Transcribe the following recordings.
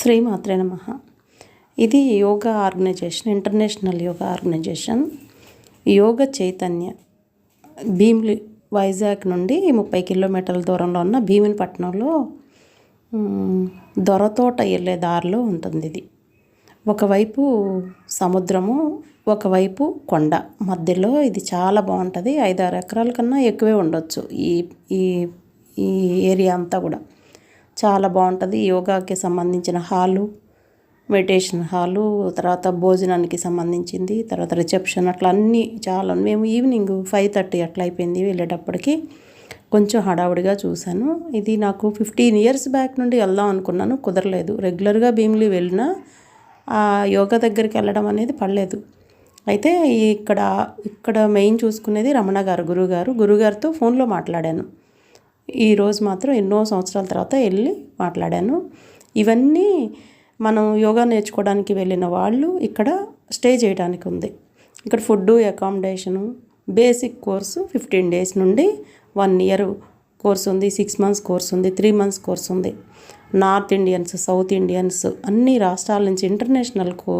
శ్రీమాత్రే నమ. ఇది yoga organisation international yoga organisation. Yoga Chaitanya Bheemili Vizag నుండి ముప్పై కిలోమీటర్ల దూరంలో ఉన్న భీమినిపట్నంలో దొరతోట వెళ్ళే దారిలో ఉంటుంది ఇది. ఒకవైపు సముద్రము ఒకవైపు కొండ. మధ్యలో ఇది చాలా బాగుంటుంది. ఐదారు ఎకరాల కన్నా ఎక్కువే ఉండొచ్చు ఈ ఈ ఈ ఏరియా అంతా కూడా. చాలా బాగుంటుంది. యోగాకి సంబంధించిన హాలు మెడిటేషన్ హాలు తర్వాత భోజనానికి సంబంధించింది తర్వాత రిసెప్షన్ అట్లా అన్నీ చాలా మేము ఈవినింగ్ ఫైవ్ థర్టీ అట్లా అయిపోయింది వెళ్ళేటప్పటికి. కొంచెం హడావుడిగా చూశాను. ఇది నాకు ఫిఫ్టీన్ ఇయర్స్ బ్యాక్ నుండి వెళ్దాం అనుకున్నాను. కుదరలేదు. రెగ్యులర్గా భీమిలి వెళ్ళినా ఆ యోగా దగ్గరికి వెళ్ళడం అనేది పడలేదు. అయితే ఇక్కడ ఇక్కడ మెయిన్ చూసుకునేది రమణ గారు గురుగారు. గురుగారితో ఫోన్లో మాట్లాడాను. ఈరోజు మాత్రం ఎన్నో సంవత్సరాల తర్వాత వెళ్ళి మాట్లాడాను. ఇవన్నీ మనం యోగా నేర్చుకోవడానికి వెళ్ళిన వాళ్ళు ఇక్కడ స్టే చేయడానికి ఉంది. ఇక్కడ food accommodation basic course fifteen days నుండి వన్ ఇయర్ కోర్స్ ఉంది సిక్స్ మంత్స్ కోర్స్ ఉంది త్రీ మంత్స్ కోర్స్ ఉంది. నార్త్ ఇండియన్స్ సౌత్ ఇండియన్స్ అన్ని రాష్ట్రాల నుంచి ఇంటర్నేషనల్ కో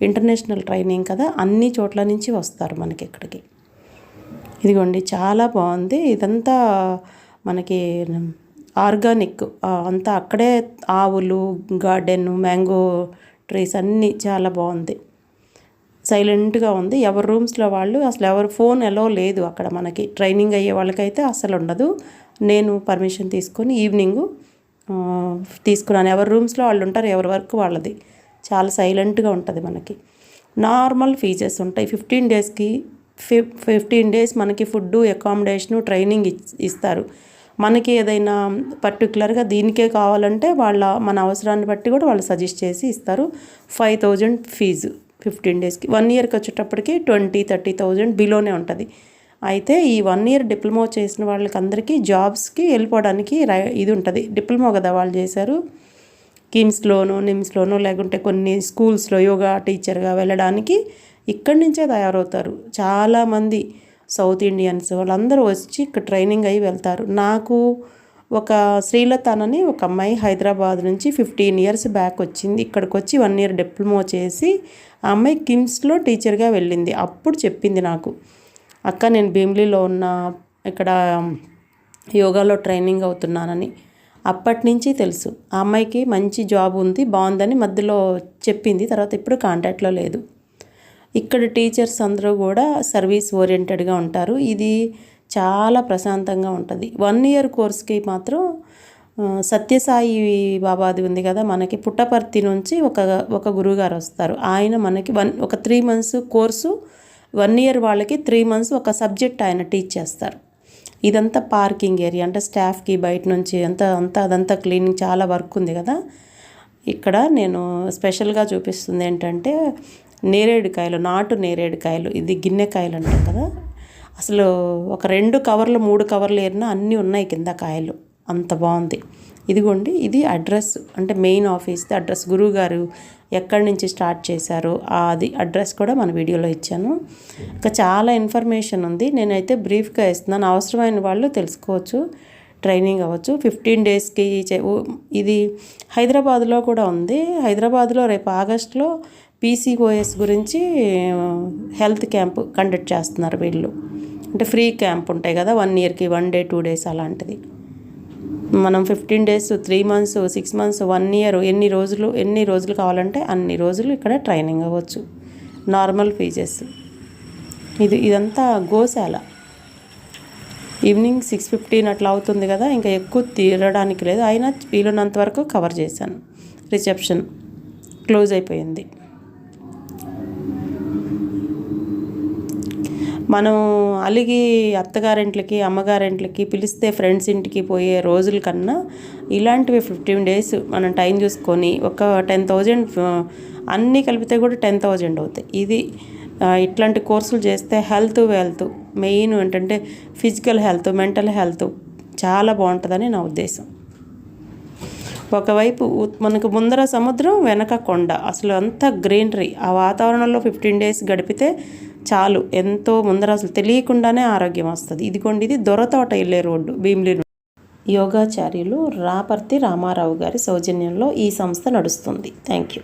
ఇంటర్నేషనల్ ట్రైనింగ్ కదా అన్ని చోట్ల నుంచి వస్తారు మనకి ఇక్కడికి. ఇదిగోండి చాలా బాగుంది. ఇదంతా మనకి ఆర్గానిక్ అంతా అక్కడే ఆవులు గార్డెన్ మ్యాంగో ట్రీస్ అన్నీ చాలా బాగుంది. సైలెంట్గా ఉంది. ఎవరి రూమ్స్లో వాళ్ళు అసలు ఎవరు ఫోన్ ఎలా లేదు అక్కడ మనకి. ట్రైనింగ్ అయ్యే వాళ్ళకైతే అసలు ఉండదు. నేను పర్మిషన్ తీసుకొని ఈవినింగ్ తీసుకున్నాను. ఎవరి రూమ్స్లో వాళ్ళు ఉంటారు ఎవరి వరకు వాళ్ళది. చాలా సైలెంట్గా ఉంటుంది మనకి. నార్మల్ ఫీజెస్ ఉంటాయి. ఫిఫ్టీన్ డేస్కి ఫిఫ్ ఫిఫ్టీన్ డేస్ మనకి ఫుడ్ అకామిడేషను ట్రైనింగ్ ఇస్తారు. మనకి ఏదైనా పర్టికులర్గా దీనికే కావాలంటే వాళ్ళ మన అవసరాన్ని బట్టి కూడా వాళ్ళు సజెస్ట్ చేసి ఇస్తారు. ఫైవ్ థౌజండ్ ఫీజు ఫిఫ్టీన్ డేస్కి. వన్ ఇయర్కి వచ్చేటప్పటికి ట్వంటీ థర్టీ థౌజండ్ బిలోనే ఉంటుంది. అయితే ఈ వన్ ఇయర్ డిప్లొమా చేసిన వాళ్ళకి అందరికీ జాబ్స్కి వెళ్ళిపోవడానికి రై- ఇది ఉంటుంది. డిప్లొమా కదా వాళ్ళు చేశారు. కిమ్స్లోను నిమ్స్లోను లేకుంటే కొన్ని స్కూల్స్లో యోగా టీచర్గా వెళ్ళడానికి ఇక్కడి నుంచే తయారవుతారు. చాలామంది సౌత్ ఇండియన్స్ వాళ్ళందరూ వచ్చి ఇక్కడ ట్రైనింగ్ అయ్యి వెళ్తారు. నాకు ఒక శ్రీలతనని ఒక అమ్మాయి హైదరాబాద్ నుంచి ఫిఫ్టీన్ ఇయర్స్ బ్యాక్ వచ్చింది. ఇక్కడికి వచ్చి వన్ ఇయర్ డిప్లొమా చేసి ఆ అమ్మాయి కిమ్స్లో టీచర్గా వెళ్ళింది. అప్పుడు చెప్పింది నాకు అక్క నేను భీమిలీలో ఉన్న ఇక్కడ యోగాలో ట్రైనింగ్ అవుతున్నానని అప్పటి నుంచి తెలుసు. ఆ అమ్మాయికి మంచి జాబ్ ఉంది బాగుందని మధ్యలో చెప్పింది. తర్వాత ఇప్పుడు కాంటాక్ట్లో లేదు. ఇక్కడ టీచర్స్ అందరూ కూడా సర్వీస్ ఓరియంటెడ్గా ఉంటారు. ఇది చాలా ప్రశాంతంగా ఉంటుంది. వన్ ఇయర్ కోర్స్కి మాత్రం సత్యసాయి బాబాది ఉంది కదా మనకి పుట్టపర్తి నుంచి ఒక ఒక గురువుగారు వస్తారు. ఆయన మనకి వన్ ఒక three months course one year వాళ్ళకి త్రీ మంత్స్ ఒక సబ్జెక్ట్ ఆయన టీచ్ చేస్తారు. ఇదంతా పార్కింగ్ ఏరియా అంటే స్టాఫ్కి బయట నుంచి అంతా అంతా అదంతా క్లీనింగ్ చాలా వర్క్ ఉంది కదా. ఇక్కడ నేను స్పెషల్గా చూపిస్తుంది ఏంటంటే నేరేడుకాయలు నాటు నేరేడుకాయలు ఇది గిన్నెకాయలు అంటాం కదా. అసలు ఒక రెండు కవర్లు మూడు కవర్లు ఏరినా అన్నీ ఉన్నాయి కింద కాయలు. అంత బాగుంది. ఇదిగోండి ఇది అడ్రస్. అంటే మెయిన్ ఆఫీస్ అడ్రస్. గురువు గారు ఎక్కడి నుంచి స్టార్ట్ చేశారు ఆ అది అడ్రస్ కూడా మన వీడియోలో ఇచ్చాను. ఇంకా చాలా ఇన్ఫర్మేషన్ ఉంది. నేనైతే బ్రీఫ్గా ఇస్తున్నాను. అవసరమైన వాళ్ళు తెలుసుకోవచ్చు. ట్రైనింగ్ అవ్వచ్చు. ఫిఫ్టీన్ డేస్కి ఇది హైదరాబాద్లో కూడా ఉంది. హైదరాబాద్లో రేపు ఆగస్టులో పీసీఓఎస్ గురించి హెల్త్ క్యాంప్ కండక్ట్ చేస్తున్నారు వీళ్ళు. అంటే ఫ్రీ క్యాంప్ ఉంటాయి కదా వన్ ఇయర్కి వన్ డే టూ డేస్ అలాంటిది. మనం fifteen days three months six months one year ఎన్ని రోజులు ఎన్ని రోజులు కావాలంటే అన్ని రోజులు ఇక్కడ ట్రైనింగ్ అవ్వచ్చు. Normal fees. ఇది ఇదంతా గోశాల. ఈవినింగ్ సిక్స్ ఫిఫ్టీన్ అట్లా అవుతుంది కదా ఇంకా ఎక్కువ తీరడానికి లేదు. అయినా వీలున్నంత వరకు కవర్ చేశాను. రిసెప్షన్ క్లోజ్ అయిపోయింది. మనం అలిగి అత్తగారింట్లకి అమ్మగారింట్లకి పిలిస్తే ఫ్రెండ్స్ ఇంటికి పోయే రోజుల కన్నా ఇలాంటివి ఫిఫ్టీన్ డేస్ మనం టైం చూసుకొని ఒక టెన్ థౌజండ్ అన్నీ కలిపితే కూడా టెన్ థౌజండ్ అవుతాయి. ఇది ఇట్లాంటి కోర్సులు చేస్తే హెల్త్ వెల్త్ మెయిన్ ఏంటంటే ఫిజికల్ హెల్త్ మెంటల్ హెల్త్ చాలా బాగుంటుందని నా ఉద్దేశం. ఒకవైపు మనకు ముందర సముద్రం వెనక కొండ. అసలు అంతా గ్రీనరీ. ఆ వాతావరణంలో ఫిఫ్టీన్ డేస్ గడిపితే చాలు. ఎంతో ముందర అసలు తెలియకుండానే ఆరోగ్యం వస్తుంది. ఇదిగోండి ఇది దొరతోట వెళ్ళే రోడ్డు భీమిలి యోగాచార్యులు రాపర్తి రామారావు గారి సౌజన్యంలో ఈ సంస్థ నడుస్తుంది. Thank you.